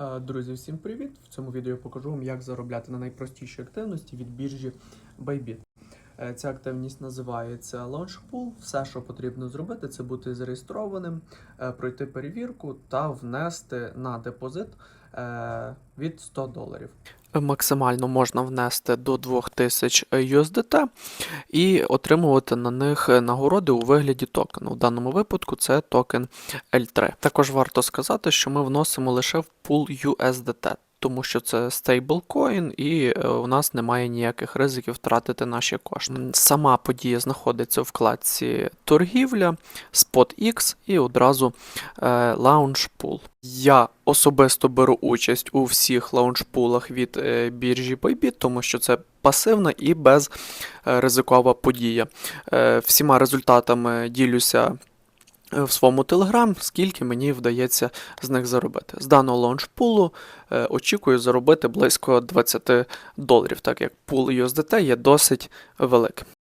Е, Друзі, всім привіт! В цьому відео я покажу вам, як заробляти на найпростішій активності від біржі Bybit. Е, Ця активність називається Launchpool. Все, що потрібно зробити, це бути зареєстрованим, е, пройти перевірку та внести на депозит від 100 доларів. Максимально можна внести до 2000 USDT і отримувати на них нагороди у вигляді токену. В даному випадку це токен L3. Також варто сказати, що ми вносимо лише в пул USDT, тому що це стейблкоін, і е, у нас немає ніяких ризиків втратити наші кошти. Сама подія знаходиться у вкладці торгівля, SpotX і одразу е, Я особисто беру участь у всіх лаунчпулах від е, біржі Bybit, тому що це пасивна і безризикова подія. Всіма результатами ділюся в своєму Telegram, скільки мені вдається з них заробити. З даного лаунчпулу е, очікую заробити близько 20 доларів, так як пул USDT є досить великим.